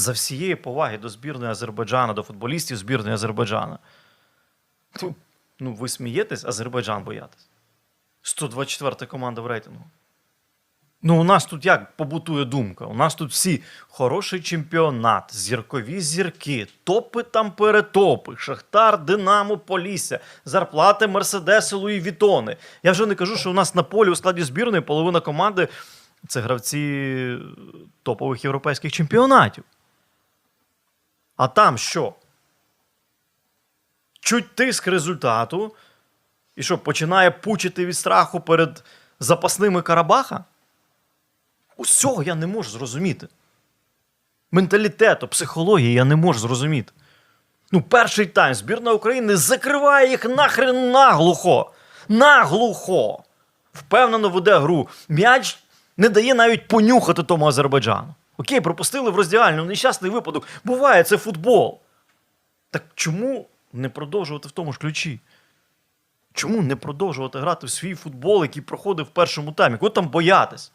за всієї поваги до збірної Азербайджану, до футболістів збірної Азербайджану. Ну, ви смієтесь, Азербайджан боятись. 124 команда в рейтингу. Ну, у нас тут як побутує думка? У нас тут всі хороший чемпіонат, зіркові зірки, топи там перетопи, Шахтар, Динамо, Полісся, зарплати Мерседеси, Луї Вітони. Я вже не кажу, що у нас на полі у складі збірної половина команди це гравці топових європейських чемпіонатів. А там що? Чуть тиск результату, і що починає пучити від страху перед запасними Карабаха? Усього я не можу зрозуміти. Менталітету, психології я не можу зрозуміти. Ну, перший тайм збірна України закриває їх нахрен наглухо. Наглухо. Впевнено веде гру. М'яч не дає навіть понюхати тому Азербайджану. Окей, пропустили в роздягальню, нещасний випадок. Буває, це футбол. Так чому не продовжувати в тому ж ключі? Чому не продовжувати грати в свій футбол, який проходив в першому таймі? Кого там боятись?